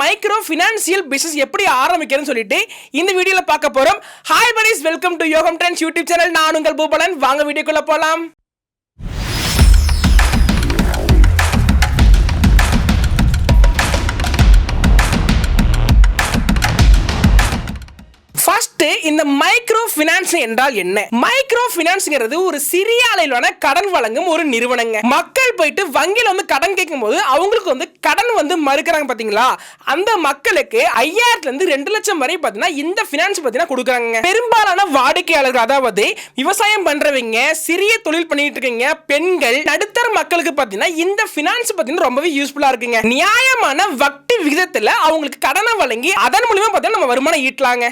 Micro financial business எப்படி ஆரம்பிக்கிறதுன்னு சொல்லிட்டு இந்த வீடியோல பார்க்க போறோம். Hi punish welcome to Yogam trends YouTube channel நான் உங்கள் பூபலன். வாங்க வீடியோக்குள்ள போலாம். இந்த மைக்ரோ ஃபினான்ஸ் என்றால் என்ன? மைக்ரோ ஃபினான்ஸ்ங்கிறது ஒரு சிறிய அளவிலான கடன் வழங்கும் ஒரு நிறுவனங்க. மக்கள் போயிட்டு வங்கியில் வந்து கடன் கேட்கும்போது அவங்களுக்கு வந்து கடன் வந்து மறுக்கிறாங்க பாத்தீங்களா? அந்த மக்களுக்கு ஐயாயிரத்துல இருந்து ரெண்டு லட்சம் வரை பாத்தீங்கன்னா இந்த ஃபினான்ஸ் பாத்தீங்கன்னா கொடுக்குறாங்க பெரும்பாலான வாடிக்கையாளர்கள் அதாவது விவசாயம் பண்றவங்க சிறிய தொழில் பண்ணிட்டு இருக்கீங்க பெண்கள் நடுத்தர மக்களுக்கு பாத்தீங்கன்னா இந்த ஃபினான்ஸ் பாத்தீங்கன்னா ரொம்பவே யூஸ்ஃபுல்லா இருக்குங்க. நியாயமான வட்டி விகிதத்துல அவங்களுக்கு கடனை வழங்கி அதன் மூலியமா பாத்தீங்கன்னா நம்ம வருமானம் ஈட்டலாங்க.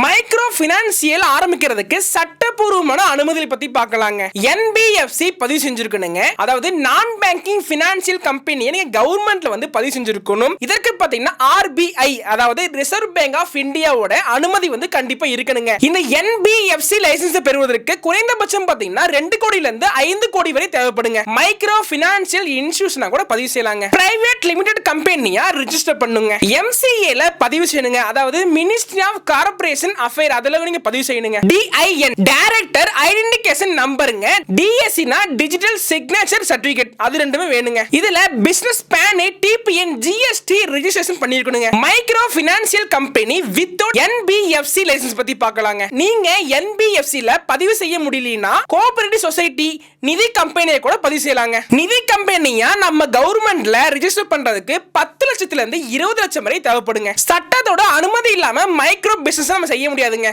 மைக்ரோ பினான்சியல் ஆரம்பிக்கிறதுக்கு சட்டப்பூர்வமான அனுமதியை பத்தி பார்க்கலாங்க. என்பிஎஃப்சி பதிவு செஞ்சிருக்கணுங்க. அதாவது நான் பேங்கிங் பினான்சியல் கம்பெனியை நீங்க கவர்மெண்ட்ல வந்து பதிவு செஞ்சிருக்கணும். இதற்கு பாத்தீங்கன்னா ஆர்பிஐ அதாவது ரிசர்வ் பேங்க் ஆஃப் இந்தியாவோட அனுமதி வந்து கண்டிப்பா இருக்கணுங்க. இந்த என்பிஎஃப்சி லைசன்ஸ் பெறுவதற்கு குறைந்தபட்சம் பாத்தீங்கன்னா ரெண்டு கோடியில இருந்து ஐந்து கோடி வரை தேவைப்படுங்க. மைக்ரோ பினான்சியல் இன்ஸ்டியூஷனா கூட பதிவு செய்யலாங்க. பிரைவேட் லிமிடெட் கம்பெனியா ரிஜிஸ்டர் பண்ணுங்க. எம்சிஏல பதிவு செய்யணுங்க. அதாவது மினிஸ்ட்ரி ஆஃப் கார்பரேஷன் அஃபேர் அதுல நீங்க பதிவு செய்யணுங்க. டிஐஎன் டைரக்டர் ஐடென்டிகேஷன் நம்பருங்க டிஎஸ்சினா டிஜிட்டல் சிக்னேச்சர் சர்டிபிகேட் அது ரெண்டுமே வேணுங்க. இதுல business PAN TPN GST registration பண்ணிருக்கணுங்க micro financial company without NBFC license பத்தி பார்க்கலாங்க. நீங்க என்பிஎஃப்சி ல பதிவு செய்ய முடியலனா கோஆபரேட்டிவ் சொசைட்டி நிதி கம்பெனியை கூட பதிவு செய்யலாங்க. நிதி கம்பெனியா நம்ம கவர்மெண்ட்ல ரெஜிஸ்டர் பண்றதுக்கு பத்து லட்சத்துல இருந்து இருபது லட்சம் வரை தேவைப்படுங்க. சட்டத்தோட அனுமதி இல்லாம மைக்ரோ பிசினஸ் நம்ம செய்ய முடியாதுங்க.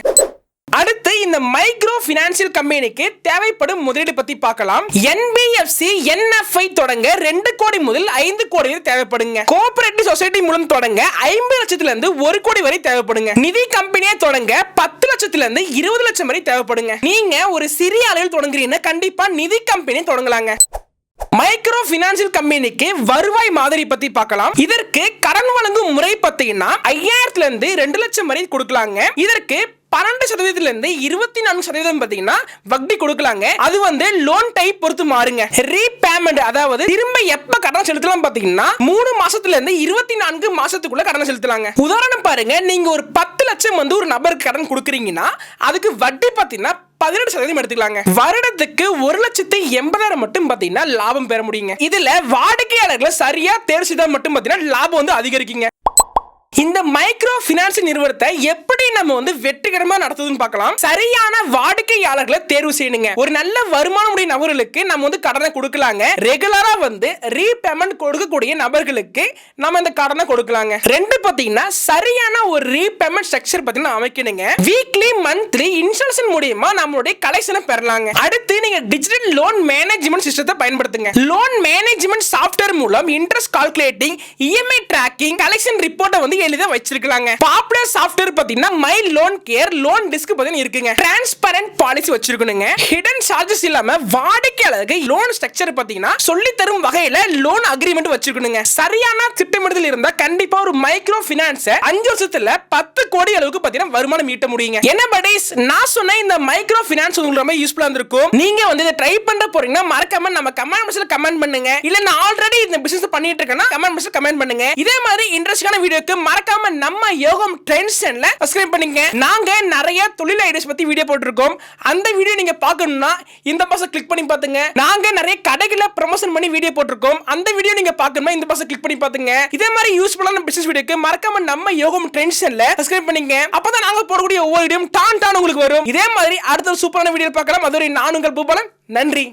அடுத்து இந்த மைக்ரோ பினான்சியல் கம்பெனிக்கு தேவைப்படும் முதலீடு பத்தி பார்க்கலாம். என்பிஎஃப்சி என்எஃப்ஐ தொடங்க ரெண்டு கோடி முதல் ஐந்து கோடி வரை தேவைப்படுங்க. கோஆபரேட்டிவ் சொசைட்டி மூலம் தொடங்க ஐம்பது லட்சத்துல இருந்து ஒரு கோடி வரை தேவைப்படுங்க. நிதி கம்பெனியை தொடங்க பத்து லட்சத்துல இருந்து இருபது லட்சம் வரை தேவைப்படுங்க. நீங்க ஒரு சிறிய அளவில் தொடங்குறீங்கன்னா கண்டிப்பா நிதி கம்பெனி தொடங்கலாங்க. மைக்ரோ பினான்சியல் கம்பெனிக்கு வருவாய் மாதிரி பத்தி பார்க்கலாம். இதற்கு கடன் வழங்கும் முறை பார்த்தீங்கன்னா ஐயாயிரத்துல இருந்து ரெண்டு லட்சம் வரை கொடுக்கலாங்க. இதற்கு பன்னெண்டு சதவீதத்துல இருந்து இருபத்தி நான்கு சதவீதம் பாத்தீங்கன்னா வட்டி கொடுக்கலாங்க. அது வந்து லோன் டைப் பொறுத்து மாறுங்க. ரீபேமெண்ட் அதாவது திரும்ப எப்ப கடன் செலுத்தலாம் பாத்தீங்கன்னா மூணு மாசத்துல இருந்து இருபத்தி நான்கு மாசத்துக்குள்ள கடன் செலுத்தலாங்க. உதாரணம் பாருங்க நீங்க ஒரு பத்து லட்சம் வந்து ஒரு நபருக்கு கடன் கொடுக்குறீங்கன்னா அதுக்கு வட்டி பாத்தீங்கன்னா பதினெட்டு சதவீதம் எடுத்துக்கலாங்க. வருடத்துக்கு ஒரு லட்சத்து எண்பதாயிரம் மட்டும் பாத்தீங்கன்னா லாபம் பெற முடியுங்க. இதுல வாடிக்கையாளர்களை சரியா தேர்வு செய்தால் மட்டும் பாத்தீங்கன்னா லாபம் வந்து அதிகரிக்குங்க. இந்த மைக்ரோ பினான்ஸ் நிறுவனத்தை எப்படி நம்ம வந்து வெற்றிகரமா நடத்துதுன்னு பார்க்கலாம். சரியான வாடிக்கையாளர்களை தேர்வு செய்யணுங்க. ஒரு நல்ல வருமானம் உடைய நபர்களுக்கு நம்ம வந்து கடனை கொடுக்கலாங்க. ரெகுலரா வந்து ரீபேமெண்ட் கொடுக்கக்கூடிய நபர்களுக்கு நம்ம இந்த கடனை கொடுக்கலாங்க. ரெண்டு பாத்தீங்கன்னா சரியான ஒரு ரீபேமெண்ட் ஸ்ட்ரக்சர் பாத்தீங்கன்னா அமைக்கணுங்க. வீக்லி மந்த்லி இன்சூரன்ஸ் மூலியமா நம்மளுடைய கலெக்ஷனை பெறலாங்க. அடுத்து நீங்க டிஜிட்டல் லோன் மேனேஜ்மெண்ட் சிஸ்டத்தை பயன்படுத்துங்க. லோன் மேனேஜ்மெண்ட் சாஃப்ட்வேர் மூலம் interest calculating EMI tracking collection ரிப்போர்ட்டை வந்து எழுத வச்சிருக்கலாங்க. பாப்புலர் சாஃப்ட்வேர் பாத்தீங்கன்னா my loan care loan disk பாத்தீங்கன்னா இருக்குங்க. டிரான்ஸ்பரண்ட் பாலிசி வச்சிருக்கணுங்க. ஹிடன் சார்ஜஸ் இல்லாம வாடிக்கையாளருக்கு லோன் ஸ்ட்ரக்சர் பாத்தீங்கன்னா சொல்லி தரும் வகையில லோன் அக்ரிமெண்ட் வச்சிருக்கணுங்க. சரியான திட்டமிடுதல் இருந்தா கண்டிப்பா ஒரு மைக்ரோ பினான்ஸ் அஞ்சு வருஷத்துல பத்து கோடி அளவுக்கு பாத்தீங்கன்னா வருமானம் ஈட்ட முடியுங்க. என்ன படிஸ் நான் சொன்ன இந்த மைக்ரோ பினான்ஸ் உங்களுக்கு ரொம்ப யூஸ்ஃபுல்லா இருந்திருக்கும். நீங்க வந்து இதை ட்ரை பண்ண போறீங்கன்னா மறக்காம நம்ம கமெண்ட் பாக்ஸ்ல கமெண்ட் பண்ணுங்க. இல்ல நான் ஆல்ரெடி இந்த பிசினஸ் பண்ணிட்டு இருக்கேன்னா கமெண்ட் பாக்ஸ்ல கமெண்ட் பண்ணுங்க. இதே மாதிரி இன்ட்ரெஸ்டான வீடியோக்கு மறக்காம நம்ம யோகம் ட்ரெண்ட்ஸ் சப்ஸ்கிரைப் பண்ணுங்க நாங்க நிறைய தொழில் ஐடியாஸ் பத்தி வீடியோ போட்டிருக்கோம். அந்த வீடியோ நீங்க பார்க்கணும்னா இந்த பாசம் கிளிக் பண்ணி பாத்துங்க நாங்க நிறைய கடைகளை ப்ரமோஷன் பண்ணி வீடியோ போட்டிருக்கோம். அந்த வீடியோ நீங்க பார்க்கணும்னா இந்த பாசம் கிளிக் பண்ணி பாத்துங்க இதே மாதிரி யூஸ்ஃபுல்லான பிசினஸ் வீடியோக்கு மறக்காம நம்ம யோகம் ட்ரெண்ட்ஸ் சப்ஸ்கிரைப் பண்ணிங்க அப்பதான் நாங்க போடக்கூடிய ஒவ்வொரு வீடியோ டான் டான் உங்களுக்கு வரும். இதே மாதிரி அடுத்த சூப்பரான வீடியோ பார்க்கலாம். அதுவரை நான் உங்கள் பூபாலன். நன்றி.